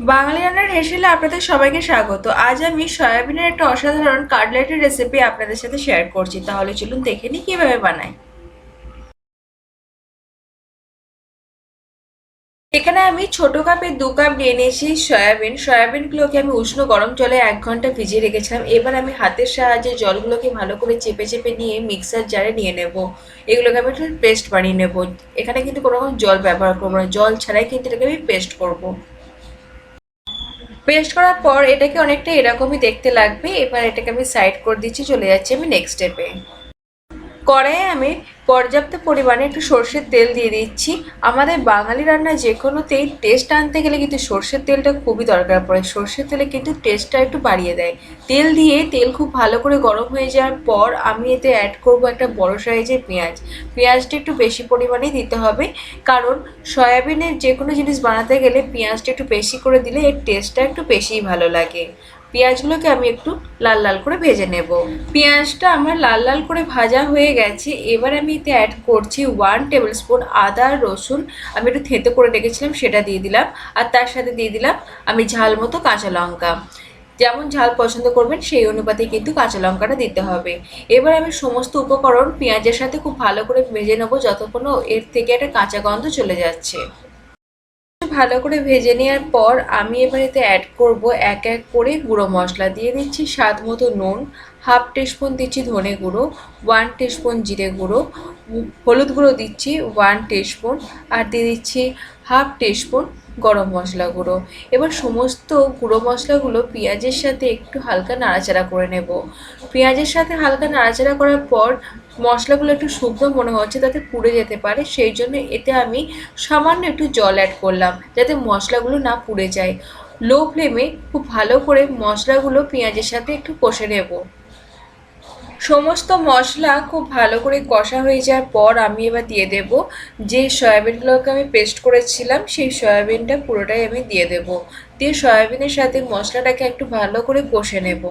বাঙালি রান্নার হেসেলে আপনাদের সবাইকে স্বাগত। আজ আমি সয়াবিনের একটা অসাধারণ কাটলেটের রেসিপি আপনাদের সাথে শেয়ার করছি। তাহলে চলুন দেখে নিই কীভাবে বানাই। এখানে আমি ছোট কাপে দু কাপ নিয়ে নিয়েছি সয়াবিন। সয়াবিনগুলোকে আমি উষ্ণ গরম জলে এক ঘণ্টা ভিজিয়ে রেখেছিলাম। এবার আমি হাতের সাহায্যে জলগুলোকে ভালো করে চেপে চেপে নিয়ে মিক্সার জারে নিয়ে নেব। এগুলোকে আমি পেস্ট বানিয়ে নেব। এখানে কিন্তু কোনো রকম জল ব্যবহার করব না। জল ছাড়াই কিন্তু এটাকে আমি পেস্ট করব। পেস্ট করার পর এটাকে অনেকটা এরকমই দেখতে লাগবে। এবার এটাকে আমি সাইড করে দিচ্ছি, চলে যাচ্ছি আমি নেক্সট স্টেপে কড়াইয়ে আমি পর্যাপ্ত পরিমাণে একটু সর্ষের তেল দিয়ে দিচ্ছি। আমাদের বাঙালি রান্না যে কোনোতেই টেস্ট আনতে গেলে কিন্তু সর্ষের তেলটা খুবই দরকার পড়ে। সর্ষের তেলে কিন্তু টেস্টটা একটু বাড়িয়ে দেয়। তেল দিয়ে তেল খুব ভালো করে গরম হয়ে যাওয়ার পর আমি এতে অ্যাড করব একটা বড় সাইজের পেঁয়াজ। পেঁয়াজটা একটু বেশি পরিমাণেই দিতে হবে। কারণ সয়াবিনের যে কোনো জিনিস বানাতে গেলে পেঁয়াজটা একটু বেশি করে দিলে এর টেস্টটা একটু বেশিই ভালো লাগে। পেঁয়াজগুলোকে আমি একটু লাল লাল করে ভেজে নেব। পেঁয়াজটা আমার লাল লাল করে ভাজা হয়ে গেছে। এবার আমি এতে অ্যাড করছি ওয়ান টেবিল স্পুন আদা, রসুন। আমি একটু থেঁতে করে রেখেছিলাম, সেটা দিয়ে দিলাম। আর তার সাথে দিয়ে দিলাম আমি ঝাল মতো কাঁচা লঙ্কা। যেমন ঝাল পছন্দ করবেন, সেই অনুপাতে কিন্তু কাঁচা লঙ্কাটা দিতে হবে। এবার আমি সমস্ত উপকরণ পেঁয়াজের সাথে খুব ভালো করে ভেজে নেব, যতক্ষণ এর থেকে একটা কাঁচা গন্ধ চলে যাচ্ছে। ভালো করে ভেজে নেওয়ার পর আমি এবার এতে অ্যাড করব এক এক করে গুঁড়ো মশলা। দিয়ে দিচ্ছি স্বাদ মতো নুন হাফ টিস্পুন দিচ্ছি ধনে গুঁড়ো ওয়ান টিস্পুন জিরে গুঁড়ো, হলুদ গুঁড়ো দিচ্ছি ওয়ান টিস্পুন আর দিয়ে দিচ্ছি হাফ টিস্পুন গরম মশলা গুঁড়ো। এবার সমস্ত গুঁড়ো মশলাগুলো পেঁয়াজের সাথে একটু হালকা নাড়াচাড়া করে নেব। পেঁয়াজের সাথে হালকা নাড়াচাড়া করার পর মশলাগুলো একটু শুকনো মনে হচ্ছে তাতে পুড়ে যেতে পারে, সেই জন্য এতে আমি সামান্য একটু জল অ্যাড করলাম, যাতে মশলাগুলো না পুড়ে যায়। লো ফ্লেমে খুব ভালো করে মশলাগুলো পেঁয়াজের সাথে একটু কষে নেব। সমস্ত মশলা খুব ভালো করে কষা হয়ে যাওয়ার পর আমি এবার দিয়ে দেব যে সয়াবিনগুলোকে আমি পেস্ট করেছিলাম, সেই সয়াবিনটা পুরোটাই আমি দিয়ে দেব। দিয়ে সয়াবিনের সাথে মশলাটাকে একটু ভালো করে কষে নেব।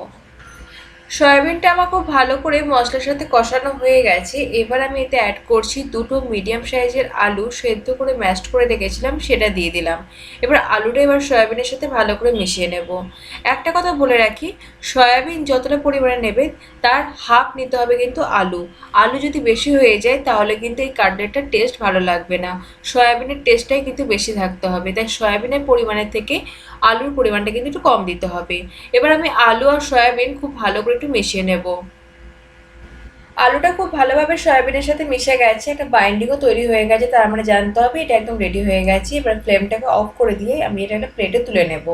সয়াবিনটা আমার খুব ভালো করে মশলার সাথে কষানো হয়ে গেছে। এবার আমি এতে অ্যাড করছি দুটো মিডিয়াম সাইজের আলু সেদ্ধ করে ম্যাশড করে রেখেছিলাম, সেটা দিয়ে দিলাম। এবার আলুটা এবার সয়াবিনের সাথে ভালো করে মিশিয়ে নেব। একটা কথা বলে রাখি, সয়াবিন যতটা পরিমাণে নেবে, তার হাফ নিতে হবে কিন্তু আলু। আলু যদি বেশি হয়ে যায়, তাহলে কিন্তু এই কাটলেটটার টেস্ট ভালো লাগবে না। সয়াবিনের টেস্টটাই কিন্তু বেশি থাকতে হবে। তাই সয়াবিনের পরিমাণের থেকে আলুর পরিমাণটা কিন্তু একটু কম দিতে হবে। এবার আমি আলু আর সয়াবিন খুব ভালো করে একটু মিশিয়ে নেব। আলুটা খুব ভালোভাবে সয়াবিনের সাথে মিশে গেছে, একটা বাইন্ডিংও তৈরি হয়ে গেছে, তার মানে জানতে হবে এটা একদম রেডি হয়ে গেছে। এবার ফ্লেমটাকে অফ করে দিয়ে আমি এটা একটা প্লেটে তুলে নেব।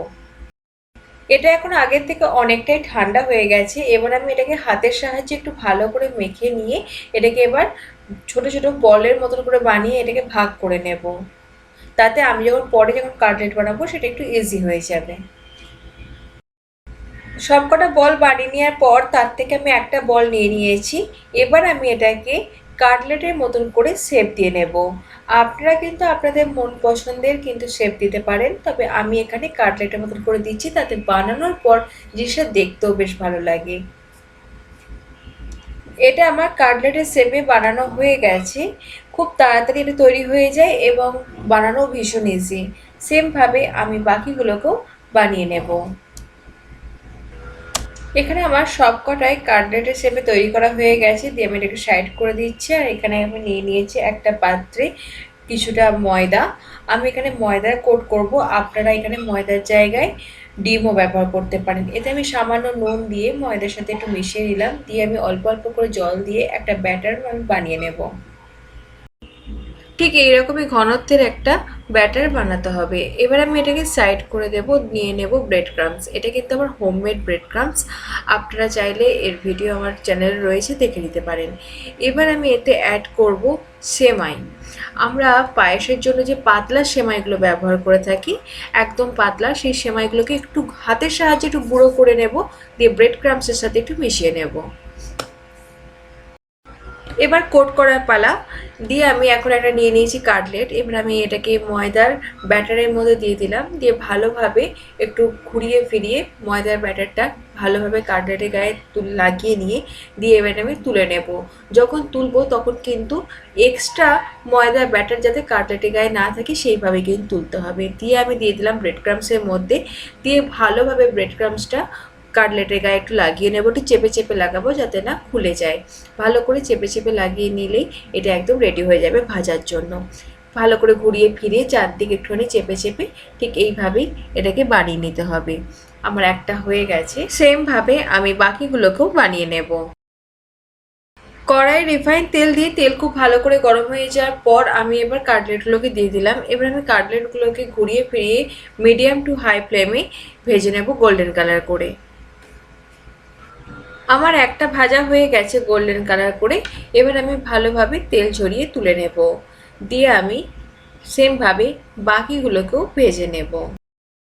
এটা এখন আগের থেকে অনেকটাই ঠান্ডা হয়ে গেছে, এবার আমি এটাকে হাতের সাহায্যে একটু ভালো করে মেখে নিয়ে এটাকে এবার ছোট ছোট বলের মতন করে বানিয়ে এটাকে ভাগ করে নেব। তাতে আমি যখন পরে যখন কাটলেট বানাবো, সেটা একটু ইজি হয়ে যাবে। সবকটা বল বানিয়ে নেওয়ার পর তার থেকে আমি একটা বল নিয়ে নিয়েছি। এবার আমি এটাকে কাটলেটের মতন করে শেপ দিয়ে নেব। আপনারা কিন্তু আপনাদের মন পছন্দের কিন্তু শেপ দিতে পারেন, তবে আমি এখানে কাটলেটের মতন করে দিচ্ছি, তাতে বানানোর পর জিনিসটা দেখতেও বেশ ভালো লাগে। এটা আমার কাটলেটের শেপে বানানো হয়ে গেছে। খুব তাড়াতাড়ি এটা তৈরি হয়ে যায় এবং বানানো ভীষণ ইজি সেমভাবে আমি বাকিগুলোকেও বানিয়ে নেব। এখানে আমার সব কটাই কাটলেটের শেপে তৈরি করা হয়ে গেছে, দিয়ে আমি এটাকে সাইড করে দিচ্ছি। আর এখানে আমি নিয়ে নিয়েছি একটা পাত্রে কিছুটা ময়দা। আমি এখানে ময়দার কোট করব। আপনারা এখানে ময়দার জায়গায় ডিমও ব্যবহার করতে পারেন। এতে আমি সামান্য নুন দিয়ে ময়দার সাথে একটু মিশিয়ে নিলাম। দিয়ে আমি অল্প অল্প করে জল দিয়ে একটা ব্যাটার আমি বানিয়ে নেব। ঠিক এইরকমই ঘনত্বের একটা ব্যাটার বানাতে হবে। এবার আমি এটাকে সাইড করে দেব, নিয়ে নেব ব্রেড ক্রামস এটা কিন্তু আমার হোমমেড ব্রেড ক্রামস আপনারা চাইলে এর ভিডিও আমার চ্যানেলে রয়েছে, দেখে নিতে পারেন। এবার আমি এতে অ্যাড করব সেমাই। আমরা পায়েসের জন্য যে পাতলা সেমাইগুলো ব্যবহার করে থাকি, একদম পাতলা, সেই সেমাইগুলোকে একটু হাতের সাহায্যে একটু গুঁড়ো করে নেব, দিয়ে ব্রেড ক্রামসের সাথে একটু মিশিয়ে নেব। এবার কোট করার পালা। দিয়ে আমি এখন একটা নিয়ে নিয়েছি কাটলেট। এবার আমি এটাকে ময়দার ব্যাটারের মধ্যে দিয়ে দিলাম। দিয়ে ভালোভাবে একটু ঘুরিয়ে ফিরিয়ে ময়দার ব্যাটারটা ভালোভাবে কাটলেটের গায়ে লাগিয়ে নিয়ে দিয়ে এবার আমি তুলে নেব। যখন তুলবো তখন কিন্তু এক্সট্রা ময়দার ব্যাটার যাতে কাটলেটের গায়ে না থাকে সেইভাবে কিন্তু তুলতে হবে। দিয়ে আমি দিয়ে দিলাম ব্রেড ক্রামসের মধ্যে। দিয়ে ভালোভাবে ব্রেড ক্রামসটা কাটলেটের গায়ে একটু লাগিয়ে নেব, একটু চেপে চেপে লাগাবো যাতে না খুলে যায়। ভালো করে চেপে চেপে লাগিয়ে নিলেই এটা একদম রেডি হয়ে যাবে ভাজার জন্য। ভালো করে ঘুরিয়ে ফিরিয়ে চারদিকে একটুখানি চেপে চেপে ঠিক এইভাবেই এটাকে বানিয়ে নিতে হবে। আমার একটা হয়ে গেছে, সেমভাবে আমি বাকিগুলোকেও বানিয়ে নেব। কড়াই রিফাইন তেল দিয়ে তেল খুব ভালো করে গরম হয়ে যাওয়ার পর আমি এবার কাটলেটগুলোকে দিয়ে দিলাম। এবার আমি কাটলেটগুলোকে ঘুরিয়ে ফিরিয়ে মিডিয়াম টু হাই ফ্লেমে ভেজে নেব গোল্ডেন কালার করে। আমার একটা ভাজা হয়ে গেছে গোল্ডেন কালার করে, এবার আমি ভালোভাবে তেল ঝরিয়ে তুলে নেব। দিয়ে আমি সেমভাবে বাকিগুলোকেও ভেজে নেব।